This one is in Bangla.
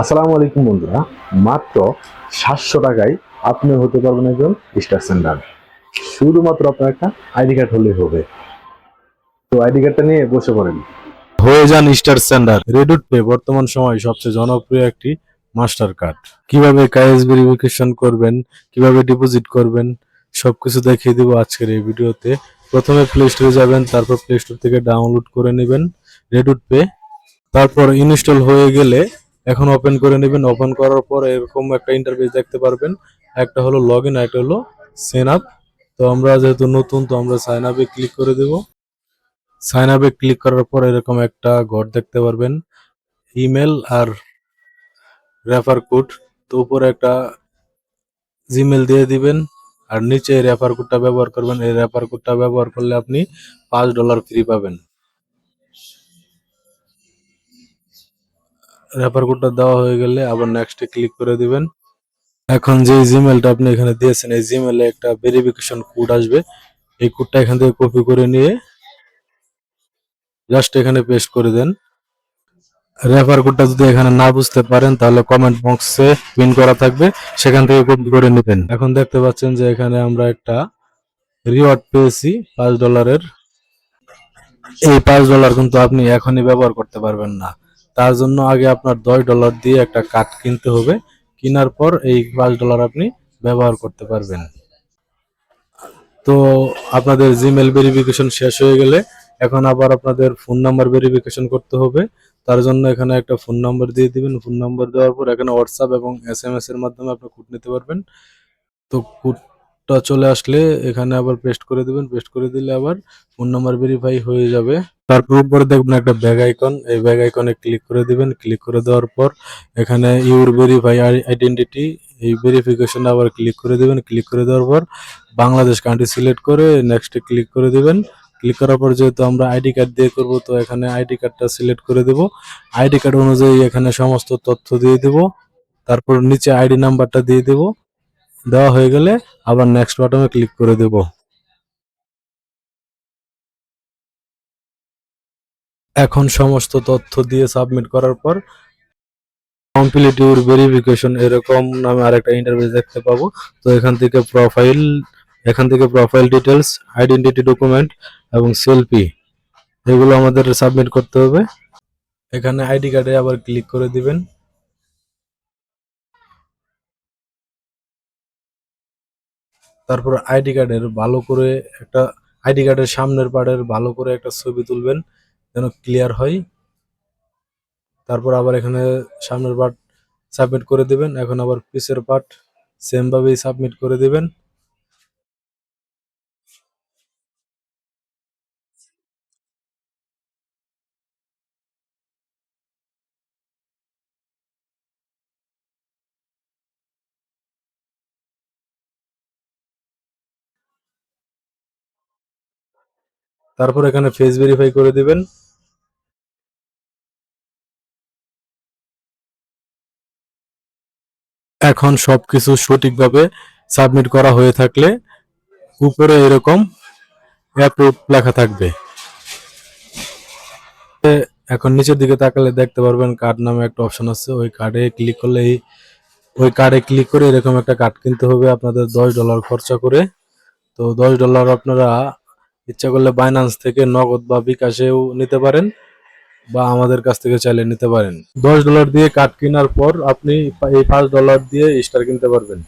আসসালামু আলাইকুম বন্ধুরা, মাত্র সাতশো টাকায় আপনি হতে পারবেন একজন স্টার সেন্টার শুধুমাত্র আপনার একটা আইডি কার্ড হলেই হবে। তো আইডি কার্ডটা নিয়ে বসে পড়েন। হয়ে যান স্টার স্ট্যান্ডার্ড রেডুট পে বর্তমান সময় সবচেয়ে জনপ্রিয় একটি মাস্টার কার্ড। কীভাবে কাইএস ভেরিফিকেশন করবেন, কীভাবে ডিপোজিট করবেন, সবকিছু দেখিয়ে দিব আজকের এই ভিডিওতে। প্রথমে প্লে স্টোরে যাবেন, তারপর প্লে স্টোর থেকে ডাউনলোড করে নেবেন রেডুট পে তারপর ইনস্টল হয়ে গেলে এখন ওপেন করে নেবেন। ওপেন করার পর এরকম একটা ইন্টারফেস দেখতে পারবেন। একটা হলো লগ ইন একটা হলো সাইন আপ তো আমরা যেহেতু নতুন, তো আমরা সাইন আপে ক্লিক করে দেবো। সাইন আপে ক্লিক করার পর এরকম একটা ঘর দেখতে পারবেন। ইমেল আর রেফার কোড তো উপরে একটা জিমেল দিয়ে দিবেন। আর নিচে রেফার কোডটা ব্যবহার করবেন। এই রেফার কোডটা ব্যবহার করলে আপনি পাঁচ ডলার ফ্রি পাবেন। রেফার কোডটা দেওয়া হয়ে গেলে আবার নেক্সটে ক্লিক করে দিবেন। এখন যে জিমেলটা আপনি এখানে দিয়েছেন, এই জিমেলে একটা ভেরিফিকেশন কোড আসবে। এই কোডটা এখান থেকে কপি করে নিয়ে জাস্ট এখানে পেস্ট করে দেন। রেফার কোডটা যদি এখানে না বুঝতে পারেন, তাহলে কমেন্ট বক্সে পিন করা থাকবে। সেখান থেকে কপি করে নেবেন। এখন দেখতে পাচ্ছেন যে এখানে আমরা একটা রিওয়ার্ড পেয়েছি, পাঁচ ডলারের এই পাঁচ ডলার কিন্তু আপনি এখনই ব্যবহার করতে পারবেন না। তার জন্য আগে আপনার দশ ডলার দিয়ে একটা কার্ড কিনতে হবে। কেনার পর এই পাঁচ ডলার আপনি ব্যবহার করতে পারবেন। তো আপনাদের জিমেল ভেরিফিকেশন শেষ হয়ে গেলে এখন আবার আপনাদের ফোন নাম্বার ভেরিফিকেশন করতে হবে। তার জন্য এখানে একটা ফোন নাম্বার দিয়ে দিবেন। ফোন নাম্বার দেওয়ার পর এখানে হোয়াটসঅ্যাপ এবং এস এম এস এর মাধ্যমে আপনি কোড নিতে পারবেন। তো কোডটা চলে আসলে এখানে আবার পেস্ট করে দিবেন। পেস্ট করে দিলে আবার ফোন নাম্বার ভেরিফাই হয়ে যাবে। তারপর উপরে দেখবেন একটা ব্যাগ আইকন এই ব্যাগ আইকনে ক্লিক করে দিবেন। ক্লিক করে দেওয়ার পর এখানে ইউর ভেরিফাই আইডেন্টিটি এই ভেরিফিকেশন আবার ক্লিক করে দিবেন। ক্লিক করে দেওয়ার পর বাংলাদেশ কান্ট্রি সিলেক্ট করে নেক্সটে ক্লিক করে দিবেন। ক্লিক করার পর যেহেতু আমরা আইডি কার্ড দিয়ে করব, তো এখানে আইডি কার্ডটা সিলেক্ট করে দেব। আইডি কার্ড অনুযায়ী এখানে সমস্ত তথ্য দিয়ে দেব। তারপর নিচে আইডি নাম্বারটা দিয়ে দেব। দেওয়া হয়ে গেলে আবার নেক্সট বাটনে ক্লিক করে দেব। এখন সমস্ত তথ্য দিয়ে সাবমিট করার পর কমপ্লিট ইউর ভেরিফিকেশন এরকম নামে আরেকটা ইন্টারভিউ দেখতে পাবো। তো এখান থেকে প্রোফাইল এখান থেকে প্রোফাইল ডিটেলস আইডেন্টিটি ডকুমেন্ট এবং সেলফি এগুলো আমাদের সাবমিট করতে হবে। এখানে আইডি কার্ডে আবার ক্লিক করে দিবেন। তারপর আইডি কার্ডের ভালো করে একটা আইডি কার্ডের সামনের পাড়ের ভালো করে একটা ছবি তুলবেন যেন ক্লিয়ার হয়। তারপর আবার এখানে সামনের পার্ট সাবমিট করে দিবেন, এখন আবার পিসের পার্ট সেমভাবেই সাবমিট করে দিবেন। তারপর এখানে ফেস ভেরিফাই করে দিবেন। এখন সবকিছু সঠিকভাবে সাবমিট করা হয়ে থাকলে উপরে এরকম অ্যাপ্রুভ লেখা থাকবে। এখন নিচের দিকে তাকালে দেখতে পারবেন কার্ড নামে একটা অপশন আছে। ওই কার্ডে ক্লিক করলে ওই কার্ডে ক্লিক করে এরকম একটা কার্ড কিনতে হবে। আপনাদের দশ ডলার খরচা করে। তো দশ ডলার আপনারা ইচ্ছা করলে বাইন্যান্স থেকে নগদ বা বিকাশেও নিতে পারেন বা আমাদের কাছ থেকে চাইলে নিতে পারেন। দশ ডলার দিয়ে কাঠ কেনার পর আপনি এই পাঁচ ডলার দিয়ে স্টার কিনতে পারবেন।